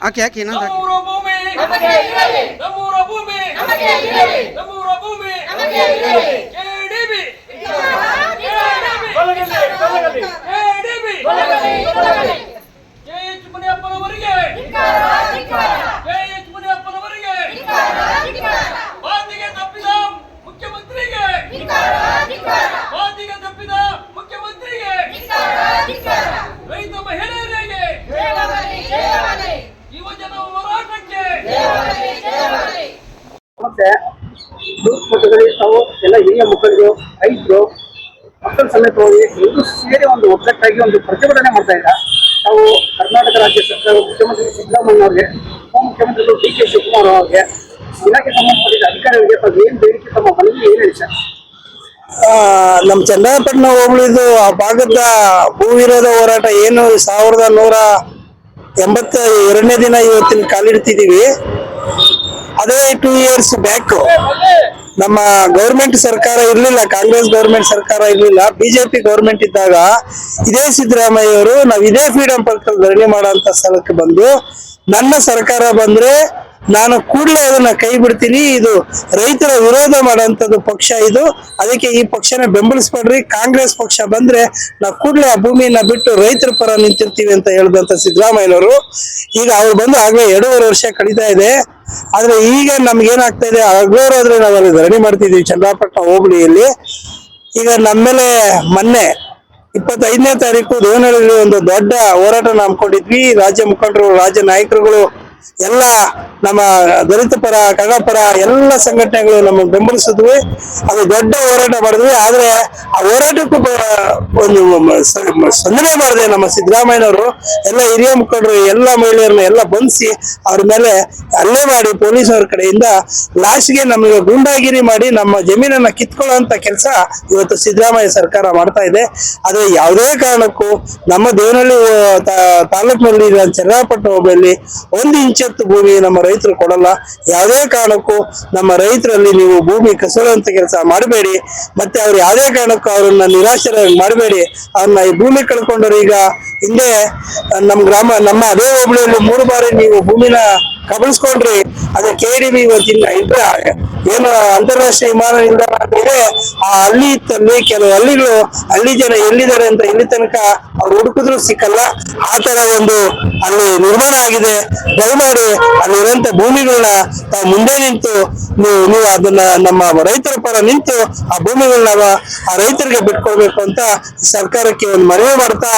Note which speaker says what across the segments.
Speaker 1: ಆಕೆ ಯಾಕೆ ಇನ್ನೊಂದು
Speaker 2: ಭೂಮಿ.
Speaker 3: ನಮಗೆ ಇರಲಿ.
Speaker 2: ಭೂಮಿ.
Speaker 3: ನಮಗೆ ಇರಲಿ.
Speaker 2: ಭೂಮಿ.
Speaker 3: ನಮಗೆ ಇರಲಿ.
Speaker 4: ಹಿರಿಯ ಮುಖಂಡರು, ರೈತರು, ಮಕ್ಕಳ ಸಮೇತ ಹೋಗಿ ಎಲ್ಲರೂ ಸೇರಿ ಒಂದು ಒಗ್ಗಟ್ಟಾಗಿ ಒಂದು ಪ್ರತಿಭಟನೆ ಮಾಡ್ತಾ ಇಲ್ಲ ನಾವು ಕರ್ನಾಟಕ ರಾಜ್ಯ ಸರ್ಕಾರ ಮುಖ್ಯಮಂತ್ರಿ ಸಿದ್ದರಾಮಯ್ಯ ಅವರಿಗೆ, ಉಪಮುಖ್ಯಮಂತ್ರಿಗಳು ಡಿ ಕೆ ಶಿವಕುಮಾರ್ ಅವರಿಗೆ, ಇಲಾಖೆ ಸಂಬಂಧಪಟ್ಟಿದ್ದ ಅಧಿಕಾರಿಗಳಿಗೆ ತಾವು ಏನು ಬೇಡಿಕೆ ತಮ್ಮ ಮನವಿ ಏನು ಹೇಳಿ ಸರ್?
Speaker 5: ನಮ್ಮ ನಮ್ ಚನ್ನಪಟ್ಟಣ ಹೋಬಳಿದು ಆ ಭಾಗದ ಭೂ ವಿರೋಧ ಹೋರಾಟ ಏನು ಸಾವಿರದ ನೂರ ಎಂಬತ್ತ ಎರಡನೇ ದಿನ ಇವತ್ತಿನ ಕಾಲಿಡ್ತಿದ್ದೀವಿ. ಅದೇ ಟೂ ಇಯರ್ಸ್ ಬ್ಯಾಕ್ ನಮ್ಮ ಗೌರ್ಮೆಂಟ್ ಸರ್ಕಾರ ಇರ್ಲಿಲ್ಲ, ಕಾಂಗ್ರೆಸ್ ಗೌರ್ಮೆಂಟ್ ಸರ್ಕಾರ ಇರ್ಲಿಲ್ಲ, ಬಿಜೆಪಿ ಗೌರ್ಮೆಂಟ್ ಇದ್ದಾಗ ಇದೇ ಸಿದ್ದರಾಮಯ್ಯ ಅವರು ನಾವು ಇದೇ ಫ್ರೀಡಂ ಪಾರ್ಕ್ ಧರಣಿ ಮಾಡುವಂತ ಸ್ಥಳಕ್ಕೆ ಬಂದು ನನ್ನ ಸರ್ಕಾರ ಬಂದ್ರೆ ನಾನು ಕೂಡಲೇ ಅದನ್ನ ಕೈ ಬಿಡ್ತೀನಿ. ಇದು ರೈತರ ವಿರೋಧ ಮಾಡೋಂಥದ್ದು ಪಕ್ಷ ಇದು. ಅದಕ್ಕೆ ಈ ಪಕ್ಷನ ಬೆಂಬಲಿಸ್ಬೇಡ್ರಿ. ಕಾಂಗ್ರೆಸ್ ಪಕ್ಷ ಬಂದ್ರೆ ನಾವು ಕೂಡಲೇ ಆ ಭೂಮಿಯನ್ನ ಬಿಟ್ಟು ರೈತರ ಪರ ನಿಂತಿರ್ತೀವಿ ಅಂತ ಹೇಳಿದಂತ ಸಿದ್ದರಾಮಯ್ಯನವರು. ಈಗ ಅವ್ರು ಬಂದು ಆಗ್ಲೇ ಎರಡೂವರೆ ವರ್ಷ ಕಳೀತಾ ಇದೆ. ಆದ್ರೆ ಈಗ ನಮ್ಗೆ ಏನಾಗ್ತಾ ಇದೆ? ಅಗ್ಲೋರ್ ಆದ್ರೆ ನಾವಲ್ಲಿ ಧರಣಿ ಮಾಡ್ತಿದೀವಿ. ಚನ್ನಪಟ್ಟಣ ಹೋಬಳಿಯಲ್ಲಿ. ಈಗ ನಮ್ಮೇಲೆ ಮೊನ್ನೆ ಇಪ್ಪತ್ತೈದನೇ ತಾರೀಕು ದೋಣಿ ಒಂದು ದೊಡ್ಡ ಹೋರಾಟ ಹಮ್ಮಿಕೊಂಡಿದ್ವಿ ರಾಜ್ಯ ಮುಖಂಡರು ರಾಜ್ಯ ನಾಯಕರುಗಳು ಎಲ್ಲ ನಮ್ಮ ದಲಿತ ಪರ, ಕನ್ನಡ ಪರ ಎಲ್ಲ ಸಂಘಟನೆಗಳು ನಮ್ಮ ಬೆಂಬಲಿಸಿದ್ವಿ. ಅದು ದೊಡ್ಡ ಹೋರಾಟ ಮಾಡಿದ್ವಿ. ಆದ್ರೆ ಆ ಹೋರಾಟಕ್ಕೂ ಒಂದು ಸಂದನೆ ಮಾಡಿದೆ ನಮ್ಮ ಸಿದ್ದರಾಮಯ್ಯನವರು. ಎಲ್ಲ ಹಿರಿಯ ಮುಖಂಡರು, ಎಲ್ಲ ಮಹಿಳೆಯರನ್ನ ಎಲ್ಲ ಬಂಧಿಸಿ ಅವ್ರ ಮೇಲೆ ಹಲ್ಲೆ ಮಾಡಿ ಪೊಲೀಸರ ಕಡೆಯಿಂದ ಲಾಸ್ಟ್ಗೆ ನಮಗೆ ಗೂಂಡಾಗಿರಿ ಮಾಡಿ ನಮ್ಮ ಜಮೀನನ್ನ ಕಿತ್ಕೊಳ್ಳುವಂತ ಕೆಲಸ ಇವತ್ತು ಸಿದ್ದರಾಮಯ್ಯ ಸರ್ಕಾರ ಮಾಡ್ತಾ ಇದೆ. ಆದ್ರೆ ಯಾವುದೇ ಕಾರಣಕ್ಕೂ ನಮ್ಮ ದೇವನಹಳ್ಳಿ ತಾಲೂಕಿನಲ್ಲಿ ಚನ್ನಪಟ್ಟಣ ಹೋಬಳಿಯಲ್ಲಿ ಒಂದು ಇಂಚತ್ತು ಭೂಮಿ ನಮ್ಮ ರೈತರು ಕೊಡಲ್ಲ. ಯಾವುದೇ ಕಾರಣಕ್ಕೂ ನಮ್ಮ ರೈತರಲ್ಲಿ ನೀವು ಭೂಮಿ ಕಸರಂತ ಕೆಲಸ ಮಾಡಬೇಡಿ. ಮತ್ತೆ ಅವ್ರು ಯಾವುದೇ ಕಾರಣಕ್ಕೂ ಅವ್ರನ್ನ ನಿರಾಶರ ಮಾಡಬೇಡಿ. ಅವ್ರನ್ನ ಈ ಭೂಮಿ ಕಳ್ಕೊಂಡವ್ರು ಈಗ ಹಿಂದೆ ನಮ್ಮ ಗ್ರಾಮ, ನಮ್ಮ ಅದೇ ಹೋಬಳಿಯಲ್ಲಿ ಮೂರು ಬಾರಿ ನೀವು ಭೂಮಿನ ಕಬಳಿಸ್ಕೊಂಡ್ರಿ. ಅದೇ ಕೆ ಡಿ ಬಿ ಇವತ್ತಿನ ಇದ್ರೆ, ಏನು ಅಂತಾರಾಷ್ಟ್ರೀಯ ವಿಮಾನ ನಿಲ್ದಾಣ ಅಂದ್ರೆ ಆ ಹಳ್ಳಿ ಇತ್ತಲ್ಲಿ ಕೆಲವು ಹಳ್ಳಿಗಳು, ಹಳ್ಳಿ ಜನ ಎಲ್ಲಿದ್ದಾರೆ ಅಂತ ಇಲ್ಲಿ ತನಕ ಅವ್ರು ಹುಡುಕಿದ್ರು ಸಿಕ್ಕಲ್ಲ. ಆ ತರ ಒಂದು ಅಲ್ಲಿ ನಿರ್ಮಾಣ ಆಗಿದೆ. ದಯಮಾಡಿ ಅಲ್ಲಿರುವಂತ ಭೂಮಿಗಳನ್ನ ತಾವು ಮುಂದೆ ನಿಂತು, ನೀವು ನೀವು ಅದನ್ನ ನಮ್ಮ ರೈತರ ಪರ ನಿಂತು ಆ ಭೂಮಿಗಳನ್ನ ಆ ರೈತರಿಗೆ ಬಿಟ್ಕೊಡ್ಬೇಕು ಅಂತ ಸರ್ಕಾರಕ್ಕೆ ಒಂದು ಮನವಿ ಮಾಡ್ತಾ,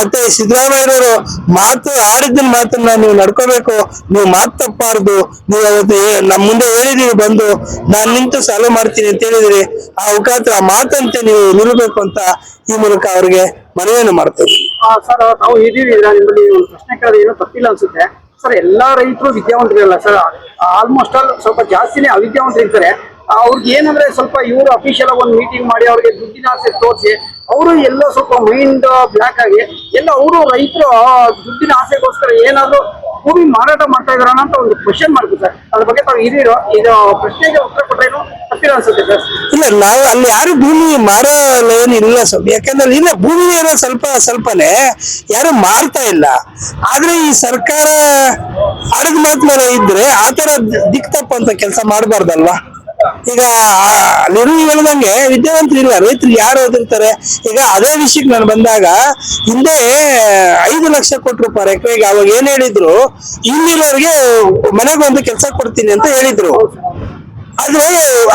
Speaker 5: ಮತ್ತೆ ಸಿದ್ದರಾಮಯ್ಯನವರು ಮಾತು ಆಡಿದ್ದ ಮಾತನ್ನ ನೀವು ನಡ್ಕೋಬೇಕು, ನೀವು ಮಾತು ತಪ್ಪಾರ್ದು ನೀವು ಅವತ್ತು ನಮ್ಮ ಮುಂದೆ ಹೇಳಿದೀವಿ ಬಂದು ನಾನು ನಿಂತು ಸಾಲು ಮಾಡ್ತೀನಿ ಅಂತ ಹೇಳಿದ್ರಿ. ಆ ಮುಖಾಂತರ ಮಾತಂತೆ ನೀವು ನಿಲ್ಬೇಕು ಅಂತ ಈ ಮೂಲಕ ಅವ್ರಿಗೆ ಮನವಿಯನ್ನು ಮಾಡ್ತೇವೆ.
Speaker 4: ಸರ್, ನಾವು ಇದೀವಿ ನಿಮ್ಮಲ್ಲಿ ಒಂದು ಪ್ರಶ್ನೆ ಕೇಳಿದ್ರೆ ಏನೋ ತಪ್ಪಿಲ್ಲ ಅನ್ಸುತ್ತೆ. ಸರ್, ಎಲ್ಲಾ ರೈತರು ವಿದ್ಯಾವಂತರಿಲ್ಲ ಸರ್. ಆಲ್ಮೋಸ್ಟ್ ಆಲ್ ಸ್ವಲ್ಪ ಜಾಸ್ತಿನೇ ಅವಿದ್ಯಾವಂತರಿ ಇರ್ತಾರೆ ಅವ್ರಿಗೆ ಏನಂದ್ರೆ ಸ್ವಲ್ಪ ಇವರು ಅಫಿಷಿಯಲ್ ಒಂದು ಮೀಟಿಂಗ್ ಮಾಡಿ ಅವ್ರಿಗೆ ದುಡ್ಡಿನ ಆಸೆ ತೋರಿಸಿ, ಅವರು ಎಲ್ಲೋ ಸ್ವಲ್ಪ ಮೈಂಡ್ ಬ್ಲಾಕ್ ಆಗಿ, ಎಲ್ಲ ಅವರು ರೈತರು ದುಡ್ಡಿನ ಆಸೆಗೋಸ್ಕರ ಏನಾದ್ರು ಭೂಮಿ ಮಾರಾಟ ಮಾಡ್ತಾ ಇದಾರ ಅಂತ ಒಂದು ಕ್ವಶನ್ ಮಾಡ್ತೀವಿ ಸರ್ ಅದ್ರ ಬಗ್ಗೆ ತಾವು ಹಿರಿಯರು, ಇದು ಪ್ರಶ್ನೆಗೆ ಉತ್ತರ ಕೊಟ್ರೇನು ಹತ್ತಿರ ಅನ್ಸುತ್ತೆ ಸರ್
Speaker 5: ಇಲ್ಲ, ನಾವು ಅಲ್ಲಿ ಯಾರು ಭೂಮಿ ಮಾರೋ ಏನಿಲ್ಲ ಸ್ವಲ್ಪ ಯಾಕಂದ್ರೆ ಇಲ್ಲ ಭೂಮಿ ಏನೋ ಸ್ವಲ್ಪ ಸ್ವಲ್ಪನೇ ಯಾರು ಮಾರ್ತಾ ಇಲ್ಲ. ಆದ್ರೆ ಈ ಸರ್ಕಾರ ಅಡಗ್ ಮಾತು ಇದ್ರೆ ಆತರ ತರ ದಿಕ್ ತಪ್ಪಂತ ಕೆಲಸ ಮಾಡಬಾರ್ದಲ್ವಾ? ಈಗ ಅಲ್ಲಿರು ಹೇಳ್ದಂಗೆ ವಿದ್ಯಾವಂತರು ಇಲ್ಲ, ರೈತರು ಯಾರು ಓದಿರ್ತಾರೆ ಈಗ ಅದೇ ವಿಷಯಕ್ಕೆ ನಾನು ಬಂದಾಗ, ಹಿಂದೆ ಐದು ಲಕ್ಷ ಕೊಟ್ರು ಪರ್ ಎಕರೆಗೆ ಅವಾಗ ಏನ್ ಹೇಳಿದ್ರು ಇಲ್ಲಿರೋರಿಗೆ ಮನೆಗೆ ಒಂದು ಕೆಲಸ ಕೊಡ್ತೀನಿ ಅಂತ ಹೇಳಿದ್ರು. ಆದ್ರೆ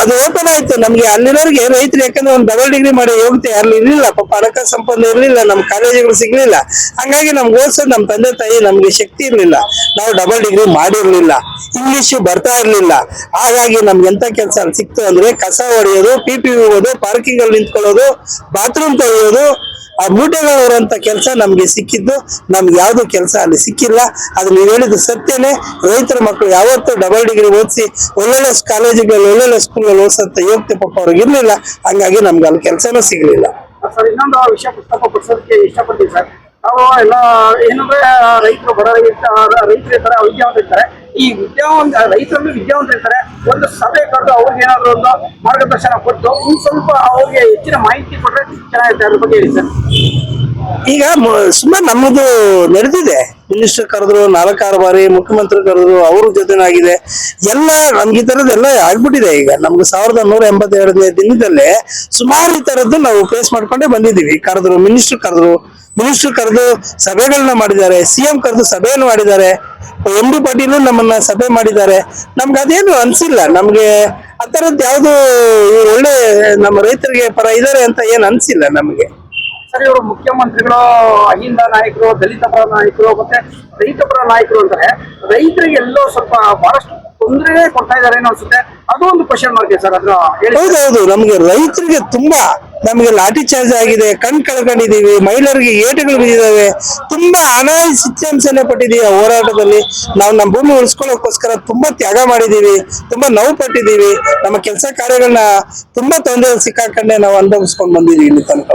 Speaker 5: ಅದು ಓಪನ್ ಆಯ್ತು. ನಮ್ಗೆ ಅಲ್ಲಿರೋರಿಗೆ ರೈತರು ಯಾಕಂದ್ರೆ ಒಂದು ಡಬಲ್ ಡಿಗ್ರಿ ಮಾಡಿ ಯೋಗ್ಯತೆ ಅಲ್ಲಿ ಇರ್ಲಿಲ್ಲ, ಪಾಪ ಹಣಕಾಸು ಸಂಪನ್ನ ಇರ್ಲಿಲ್ಲ, ನಮ್ ಕಾಲೇಜುಗಳು ಸಿಗ್ಲಿಲ್ಲ. ಹಂಗಾಗಿ ನಮ್ಗೆ ಓದ್ಸೋದು ನಮ್ ತಂದೆ ತಾಯಿ ನಮ್ಗೆ ಶಕ್ತಿ ಇರ್ಲಿಲ್ಲ. ನಾವು ಡಬಲ್ ಡಿಗ್ರಿ ಮಾಡಿರ್ಲಿಲ್ಲ. ಇಂಗ್ಲಿಷ್ ಬರ್ತಾ ಇರ್ಲಿಲ್ಲ. ಹಾಗಾಗಿ ನಮ್ಗೆ ಎಂತ ಕೆಲಸ ಸಿಕ್ತು ಅಂದ್ರೆ ಕಸ ಹೊಡೆಯೋದು ಪಿ ಪಿ ಹೋಗೋದು ಪಾರ್ಕಿಂಗ್ ಅಲ್ಲಿ ನಿಂತ್ಕೊಳ್ಳೋದು ಬಾತ್ರೂಮ್ ತೊಳೆಯೋದು ಆ ಮೂಟೆಗಳು ಇರುವಂತ ಕೆಲಸ ನಮ್ಗೆ ಸಿಕ್ಕಿದ್ದು, ನಮ್ಗೆ ಯಾವ್ದು ಕೆಲಸ ಅಲ್ಲಿ ಸಿಕ್ಕಿಲ್ಲ. ಅದು ನೀವು ಹೇಳಿದ ಸತ್ಯನೇ. ರೈತರ ಮಕ್ಕಳು ಯಾವತ್ತೂ ಡಬಲ್ ಡಿಗ್ರಿ ಓದಿಸಿ, ಒಳ್ಳೊಳ್ಳೆ ಕಾಲೇಜುಗಳಲ್ಲಿ ಒಳ್ಳೊಳ್ಳೆ ಸ್ಕೂಲ್ಗಳಲ್ಲಿ ಓದಿಸಂತ ಯೋಗ್ಯತೆ ಪಾಪ ಅವ್ರಿಗೆ ಇರ್ಲಿಲ್ಲ. ಹಂಗಾಗಿ ನಮ್ಗೆ ಅಲ್ಲಿ ಕೆಲಸನೂ ಸಿಗ್ಲಿಲ್ಲ.
Speaker 4: ಸರ್, ಇನ್ನೊಂದು ವಿಷಯ ಪುಸ್ತಕ ಇಷ್ಟಪಡ್ತೀವಿ ಸರ್. ಅವರು ಎಲ್ಲ ಏನಂದ್ರೆ ರೈತರು ಬಡ ರೈತರ ರೈತರು ಇರ್ತಾರೆ ವಿದ್ಯಾವಂತ ಇರ್ತಾರೆ ಈ ವಿದ್ಯಾವಂತ ರೈತರಲ್ಲಿ ವಿದ್ಯಾವಂತ ಇರ್ತಾರೆ. ಒಂದು ಸಭೆ ಕರೆದು ಅವ್ರಿಗೆ ಏನಾದ್ರು ಒಂದು ಮಾರ್ಗದರ್ಶನ ಕೊಟ್ಟು ಇನ್ ಸ್ವಲ್ಪ ಅವ್ರಿಗೆ ಹೆಚ್ಚಿನ ಮಾಹಿತಿ ಕೊಟ್ರೆ ಚೆನ್ನಾಗಿರುತ್ತೆ ಅದ್ರ ಬಗ್ಗೆ ಹೇಳಿ ಸರ್.
Speaker 5: ಈಗ ಸುಮಾರು ನಮ್ಮದು ನಡೆದಿದೆ ಮಿನಿಸ್ಟರ್ ಕರೆದ್ರು, ನಾಲ್ಕಾರು ಬಾರಿ ಮುಖ್ಯಮಂತ್ರಿ ಕರೆದ್ರು, ಅವ್ರ ಜೊತೆನಾಗಿದೆ. ಎಲ್ಲ ನಮ್ಗೆ ಈ ತರದ್ದೆಲ್ಲ ಆಗ್ಬಿಟ್ಟಿದೆ ಈಗ. ನಮ್ಗೆ ಸಾವಿರದ ನೂರ ಎಂಬತ್ತೆರಡನೇ ದಿನದಲ್ಲೇ ಸುಮಾರು ಈ ತರದ್ದು ನಾವು ಫೇಸ್ ಮಾಡ್ಕೊಂಡೇ ಬಂದಿದ್ದೀವಿ. ಕರೆದ್ರು, ಮಿನಿಸ್ಟರ್ ಕರೆದ್ರು, ಮಿನಿಸ್ಟರ್ ಕರೆದು ಸಭೆಗಳನ್ನ ಮಾಡಿದ್ದಾರೆ ಸಿಎಂ ಕರೆದು ಸಭೆಯನ್ನು ಮಾಡಿದ್ದಾರೆ. ಒಂದು ಪಾಟೀಲು ನಮ್ಮನ್ನ ಸಭೆ ಮಾಡಿದ್ದಾರೆ. ನಮ್ಗೆ ಅದೇನು ಅನ್ಸಿಲ್ಲ. ನಮ್ಗೆ ಆ ಥರದ್ದು ಯಾವುದು ಒಳ್ಳೆ ನಮ್ಮ ರೈತರಿಗೆ ಪರ ಇದಾರೆ ಅಂತ ಏನು ಅನ್ಸಿಲ್ಲ ನಮಗೆ.
Speaker 4: ಸರ್ ಇವರು ಮುಖ್ಯಮಂತ್ರಿಗಳು, ಅಹಿಂದ ನಾಯಕರು, ದಲಿತ ಪರ ನಾಯಕರು, ಮತ್ತೆ ರೈತ ಪರ ನಾಯಕರು ಅಂತಾರೆ, ರೈತರಿಗೆ ಎಲ್ಲೋ ಸ್ವಲ್ಪ ಬಹಳಷ್ಟು ತೊಂದರೆ ಕೊಡ್ತಾ ಇದ್ದಾರೆ ಅನ್ನೋ ಅನ್ಸುತ್ತೆ ಅದು ಒಂದು ಕ್ವಶನ್ ಮಾರ್ಕ್ ಸರ್ ಅದ್ರ
Speaker 5: ಹೌದೌದು ನಮ್ಗೆ ರೈತರಿಗೆ ತುಂಬಾ ನಮ್ಗೆ ಲಾಠಿ ಚಾರ್ಜ್ ಆಗಿದೆ ಕಣ್ ಕಳ್ಕೊಂಡಿದೀವಿ ಮಹಿಳೆಯರಿಗೆ ಏಟುಗಳು ಬಿದ್ದಿದ್ದಾವೆ ತುಂಬಾ ಅನಾಯ ಹಿಂಸೆನೆ ಪಟ್ಟಿದೀವಿ ಹೋರಾಟದಲ್ಲಿ. ನಾವು ನಮ್ಮ ಭೂಮಿ ಉಳಿಸ್ಕೊಳ್ಳೋಕೋಸ್ಕರ ತುಂಬಾ ತ್ಯಾಗ ಮಾಡಿದೀವಿ ತುಂಬಾ ನೋವು ಪಟ್ಟಿದೀವಿ ನಮ್ಮ ಕೆಲಸ ಕಾರ್ಯಗಳನ್ನ ತುಂಬಾ ತೊಂದರೆ ಸಿಕ್ಕಾಕೊಂಡೆ ನಾವು ಅನುಭವಿಸ್ಕೊಂಡ್ ಬಂದಿದೀವಿ ಇಲ್ಲಿ ತನಕ.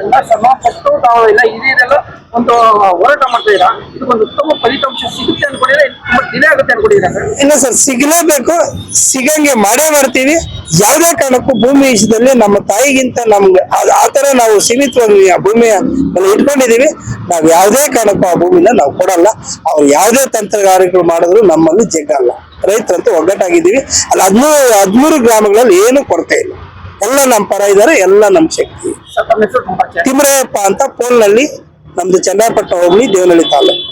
Speaker 4: ಎಲ್ಲ ಪಟ್ಟು ತಾವು ಎಲ್ಲ ಹಿರಿಯರೆಲ್ಲ ಒಂದು ಹೋರಾಟ ಮಾಡ್ತಾ ಇದು ಇದಕ್ಕೊಂದು ಉತ್ತಮ ಫಲಿತಾಂಶ ಸಿಗುತ್ತೆ ಅನ್ಕೊಂಡಿದ್ರೆ ತುಂಬಾ ಡಿಲೇ ಆಗುತ್ತೆ ಅನ್ಕೊಂಡಿದ್ರೆ
Speaker 5: ಇಲ್ಲ ಸರ್, ಸಿಗಲೇಬೇಕು. ಸಿಗಂಗೆ ಮಾಡೇ ಮಾಡ್ತೀವಿ. ಯಾವುದೇ ಕಾರಣಕ್ಕೂ ಭೂಮಿ ವಿಷಯದಲ್ಲಿ ನಮ್ಮ ತಾಯಿಗಿಂತ ನಮ್ಗೆ ಆತರ ನಾವು ಸೀಮಿತವಾಗಿ ಆ ಭೂಮಿಯ ಮೇಲೆ ಇಟ್ಕೊಂಡಿದೀವಿ ನಾವು ಯಾವುದೇ ಕಾರಣಕ್ಕೂ ಆ ಭೂಮಿನ ನಾವು ಕೊಡಲ್ಲ. ಅವ್ರು ಯಾವುದೇ ತಂತ್ರಗಾರಿಕೆಗಳು ಮಾಡಿದ್ರು ನಮ್ಮಲ್ಲಿ ಜಗ್ಗಲ್ಲ. ರೈತರಂತೂ ಒಗ್ಗಟ್ಟಾಗಿದ್ದೀವಿ. ಅಲ್ಲಿ ಹದಿಮೂರು ಹದಿಮೂರು ಗ್ರಾಮಗಳಲ್ಲಿ ಏನು ಕೊರತೆ ಇಲ್ಲ. ಎಲ್ಲ ನಮ್ಮ ಪರ ಇದ್ದಾರೆ ಎಲ್ಲ ನಮ್ಮ ಶಕ್ತಿ. ತಿಮ್ರಯ್ಯಪ್ಪ ಅಂತ ಪೋಲ್ನಲ್ಲಿ ನಮ್ದು ಚನ್ನಪಟ್ಟಣ ಹೋಗ್ಲಿ ದೇವನಹಳ್ಳಿ ತಾಲೂಕು.